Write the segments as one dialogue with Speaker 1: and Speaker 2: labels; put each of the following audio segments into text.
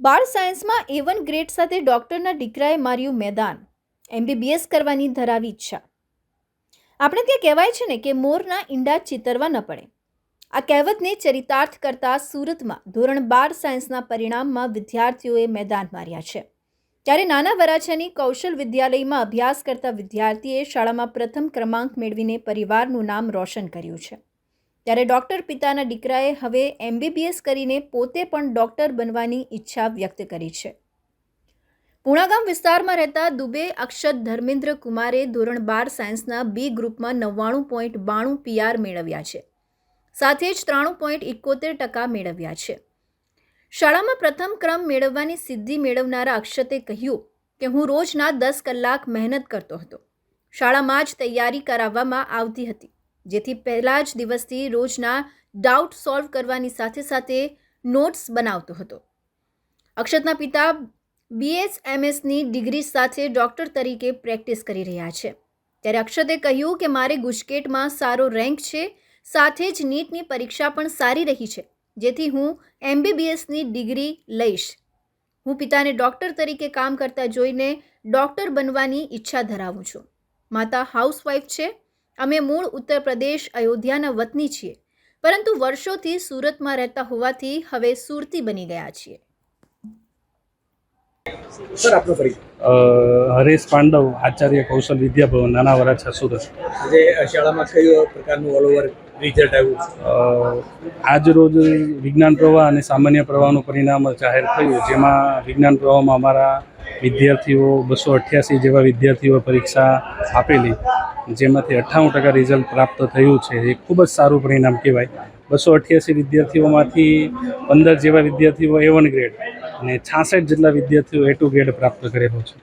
Speaker 1: બાળ સાયન્સમાં એ one grade સાથે ડૉક્ટરના દીકરાએ માર્યું મેદાન. એમબીબીએસ કરવાની ધરાવી ઈચ્છા. આપણે ત્યાં કહેવાય છે ને કે મોરના ઈંડા ચિતરવા ન પડે. આ કહેવતને ચરિતાર્થ કરતા સુરતમાં ધોરણ બાર સાયન્સના પરિણામમાં વિદ્યાર્થીઓએ મેદાન માર્યા છે. ત્યારે નાના વરાછાની કૌશલ વિદ્યાલયમાં અભ્યાસ કરતા વિદ્યાર્થીએ શાળામાં પ્રથમ ક્રમાંક મેળવીને પરિવારનું નામ રોશન કર્યું છે. ત્યારે ડૉક્ટર પિતાના દીકરાએ હવે એમબીબીએસ કરીને પોતે પણ ડૉક્ટર બનવાની ઈચ્છા વ્યક્ત કરી છે. પૂણાગામ વિસ્તારમાં રહેતા દુબે અક્ષત ધર્મેન્દ્ર કુમારે ધોરણ બાર સાયન્સના બી ગ્રુપમાં નવ્વાણું પોઈન્ટ બાણું પીઆર મેળવ્યા છે. સાથે જ ત્રાણું પોઈન્ટ ઇકોતેર ટકા મેળવ્યા છે. શાળામાં પ્રથમ ક્રમ મેળવવાની સિદ્ધિ મેળવનારા અક્ષતે કહ્યું કે હું રોજના દસ કલાક મહેનત કરતો હતો. શાળામાં જ તૈયારી કરાવવામાં આવતી હતી. જેથી પહેલા જ દિવસથી રોજના ડાઉટ સોલ્વ કરવાની સાથે સાથે નોટ્સ બનાવતો હતો. અક્ષતના પિતા બીએસએમએસની ડિગ્રી સાથે ડૉક્ટર તરીકે પ્રેક્ટિસ કરી રહ્યા છે. ત્યારે અક્ષતે કહ્યું કે મારે ગુજકેટમાં સારો રેન્ક છે, સાથે જ નીટની પરીક્ષા પણ સારી રહી છે, જેથી હું એમબીબીએસની ડિગ્રી લઈશ. હું પિતાને ડૉક્ટર તરીકે કામ કરતા જોઈને ડૉક્ટર બનવાની ઈચ્છા ધરાવું છું. માતા હાઉસવાઈફ છે અમે મૂળ ઉત્તર પ્રદેશ અયોધ્યાના વતની છીએ પરંતુ વર્ષોથી સુરતમાં રહેતા હોવાથી હવે સુરતી બની ગયા છીએ.
Speaker 2: સર આપનો પરિચય.
Speaker 3: હરેશ પાંડવ આચાર્ય કૌશલ વિદ્યાભવન નાના વરાછા સુરત.
Speaker 2: આજે શાળામાં કયો પ્રકારનું ઓલ ઓવર રિઝલ્ટ આવ્યું
Speaker 3: આજ રોજ વિજ્ઞાન પ્રવાહ અને સામાન્ય પ્રવાહનું પરિણામ જાહેર થયું જેમાં વિજ્ઞાન પ્રવાહમાં અમારા વિદ્યાર્થીઓ બસો અઠ્યાસી જેવા વિદ્યાર્થીઓ પરીક્ષા આપેલી જેમાંથી અઠ્ઠાણું ટકા રિઝલ્ટ પ્રાપ્ત થયું છે. એ ખૂબ જ સારું પરિણામ કહેવાય. બસો અઠ્યાસી વિદ્યાર્થીઓમાંથી પંદર જેવા વિદ્યાર્થીઓ એ વન ગ્રેડ અને છાસઠ જેટલા વિદ્યાર્થીઓ એ ટુ ગ્રેડ પ્રાપ્ત કરેલો છે.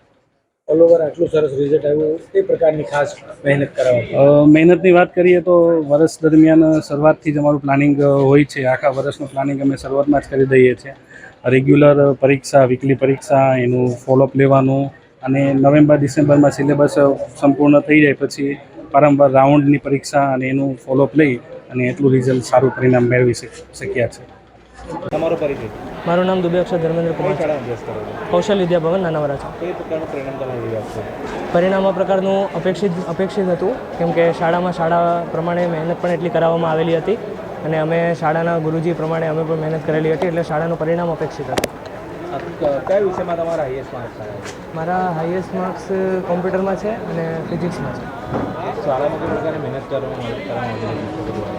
Speaker 2: ઓલ ઓવર આટલું સરસ રિઝલ્ટ આવ્યું. તે પ્રકારની ખાસ મહેનત કરાવવા
Speaker 3: મહેનતની વાત કરીએ તો વર્ષ દરમિયાન શરૂઆતથી જ અમારું પ્લાનિંગ હોય છે. આખા વર્ષનું પ્લાનિંગ અમે શરૂઆતમાં જ કરી દઈએ છીએ. રેગ્યુલર પરીક્ષા વીકલી પરીક્ષા એનું ફોલોઅપ લેવાનું અને નવેમ્બર ડિસેમ્બરમાં સિલેબસ સંપૂર્ણ થઈ જાય પછી વારંવાર રાઉન્ડની પરીક્ષા અને એનું ફોલોઅપ લઈ અને એટલું રિઝલ્ટ સારું પરિણામ મેળવી શક- શક્યા છે.
Speaker 2: તમારો પરિચય?
Speaker 4: મારું નામ દુબે અક્ષર ધર્મેન્દ્ર કુમાર કૌશલ વિદ્યાભવન નાના
Speaker 2: નાનાવરા છે?
Speaker 4: પરિણામ આ પ્રકારનું અપેક્ષિત અપેક્ષિત હતું કેમ કે શાળામાં શાળા પ્રમાણે મહેનત પણ એટલી કરાવવામાં આવેલી હતી. અને અમે શાળાના ગુરુજી પ્રમાણે અમે પણ મહેનત કરેલી હતી એટલે શાળાનું પરિણામ અપેક્ષિત હતું.
Speaker 2: કયા વિષયમાં તમારા હાઈએસ્ટ માર્ક્સ
Speaker 4: મારા હાઈએસ્ટ માર્ક્સ કોમ્પ્યુટરમાં છે અને ફિઝિક્સમાં છે.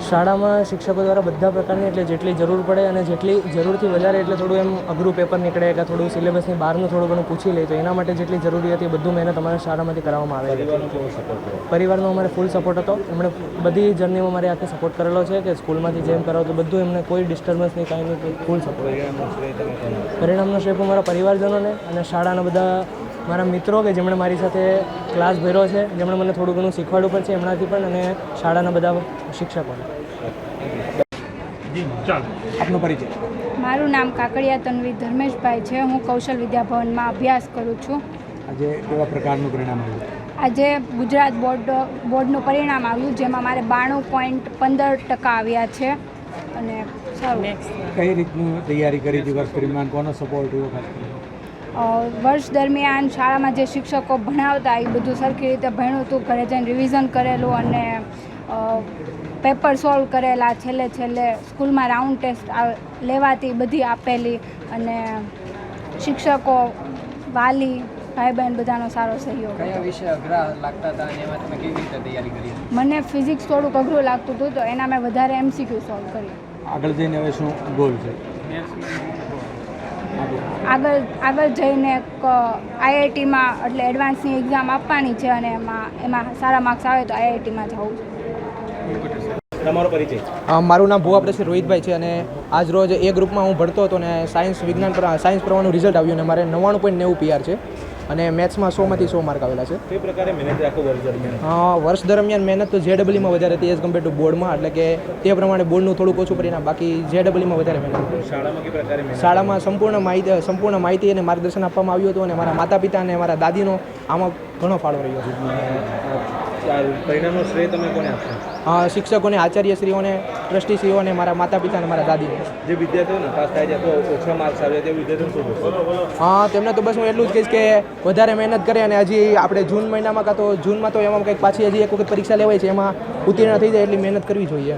Speaker 2: શાળામાં
Speaker 4: શિક્ષકો દ્વારા બધા પ્રકારની એટલે જેટલી જરૂર પડે અને જેટલી જરૂરથી વધારે એટલે થોડું એમ અઘરું પેપર નીકળે કે થોડું સિલેબસની બહારનું થોડું ઘણું પૂછી લે તો એના માટે જેટલી જરૂરી હતી બધું મહેનત અમારા શાળામાંથી કરવામાં આવે
Speaker 2: પરિવારનો
Speaker 4: અમારે ફૂલ સપોર્ટ હતો. એમણે બધી જર્નીમાં મારે આખે સપોર્ટ કરેલો છે કે સ્કૂલમાંથી જેમ કરાવો તો બધું એમને કોઈ ડિસ્ટર્બન્સ નહીં કાંઈ નહીં ફૂલ સપોર્ટ
Speaker 2: પરિણામનો શ્રેય
Speaker 4: મારા પરિવારજનોને અને શાળાના બધા મારા મિત્રો કે જેમણે મારી સાથે ક્લાસ ભર્યો છે જેમણે મને થોડું ઘણું શીખવાડ્યું પણ છે એમનાથી પણ અને શાળાના બધા શિક્ષકોને.
Speaker 2: આપનો પરિચય.
Speaker 5: મારું નામ કાકડિયા તન્વી ધર્મેશભાઈ છે. હું કૌશલ વિદ્યાભવનમાં અભ્યાસ કરું છું.
Speaker 2: આજે કેવા પ્રકારનું પરિણામ આવ્યું?
Speaker 5: આજે ગુજરાત બોર્ડ બોર્ડનું પરિણામ આવ્યું જેમાં મારે બાણું પોઈન્ટ પંદર ટકા આવ્યા છે. અને સારું.
Speaker 2: કઈ રીતનું તૈયારી કરી હતી? વર્ષ દરમિયાન કોનો સપોર્ટ રહ્યો ખાસ
Speaker 5: વર્ષ દરમિયાન શાળામાં જે શિક્ષકો ભણાવતા એ બધું સરખી રીતે ભણ્યું હતું ઘરે જઈને રિવિઝન કરેલું અને પેપર સોલ્વ કરેલા છેલ્લે છેલ્લે સ્કૂલમાં રાઉન્ડ ટેસ્ટ લેવાતી બધી આપેલી અને શિક્ષકો વાલી ભાઈ બહેન બધાનો સારો સહયોગ
Speaker 4: કયા વિષય અઘરા લાગતા હતા અને એમાં તમે કેવી રીતે તૈયારી કરી?
Speaker 5: મને ફિઝિક્સ થોડુંક અઘરું લાગતું હતું તો એના મેં વધારે એમસીક્યુ સોલ્વ કર્યું
Speaker 2: આગળ જઈને હવે શું ગોલ છે?
Speaker 5: આગળ આગળ જઈને એક આઈઆઈટીમાં એટલે એડવાન્સની એક્ઝામ આપવાની છે અને એમાં એમાં સારા માર્ક્સ આવે તો આઈઆઈટીમાં જવું
Speaker 2: પરિચય.
Speaker 6: મારું નામ ભુવા પ્રસિદ્ધ રોહિતભાઈ છે અને આજ રોજ એ ગ્રુપમાં હું ભણતો હતો અને સાયન્સ વિજ્ઞાન પર સાયન્સ પ્રવાહનું રિઝલ્ટ આવ્યું અને મારે નવ્વાણું પોઈન્ટ નેવું પીઆર છે. અને મેથ્સમાં સોમાંથી સો માર્ક આવેલા છે.
Speaker 2: તે પ્રકારે મહેનત રાખો વર્ષ દરમિયાન?
Speaker 6: વર્ષ દરમિયાન મહેનત તો જેડબલીમાં વધારે હતી એઝ કમ્પેર ટુ બોર્ડમાં એટલે કે તે પ્રમાણે બોર્ડનું થોડુંક ઓછું પરિણામ બાકી જેડબલીમાં વધારે મહેનત
Speaker 2: શાળામાં
Speaker 6: શાળામાં સંપૂર્ણ માહિતી સંપૂર્ણ માહિતી અને માર્ગદર્શન આપવામાં આવ્યું હતું અને મારા માતા પિતા અને મારા દાદીનો આમાં ઘણો ફાળો રહ્યો
Speaker 7: હતો પરિણામનો શ્રેય તમે કોને આપશો?
Speaker 6: શિક્ષકોને આચાર્યશ્રીઓને ટ્રસ્ટીશ્રીઓને મારા માતા પિતા અને મારા દાદીને
Speaker 7: જે વિદ્યાર્થીઓ પાસ થાય છે તો ઓછા માર્ક્સ આવે તે વિદ્યાર્થીઓ
Speaker 6: હા તેમને તો બસ હું એટલું જ કહીશ કે વધારે મહેનત કરે અને હજી આપણે જૂન મહિનામાં કાં તો જૂનમાં તો એમાં કંઈક પાછી હજી એક વખત પરીક્ષા લેવાય છે એમાં ઉત્તીર્ણ થઈ જાય એટલી મહેનત કરવી જોઈએ.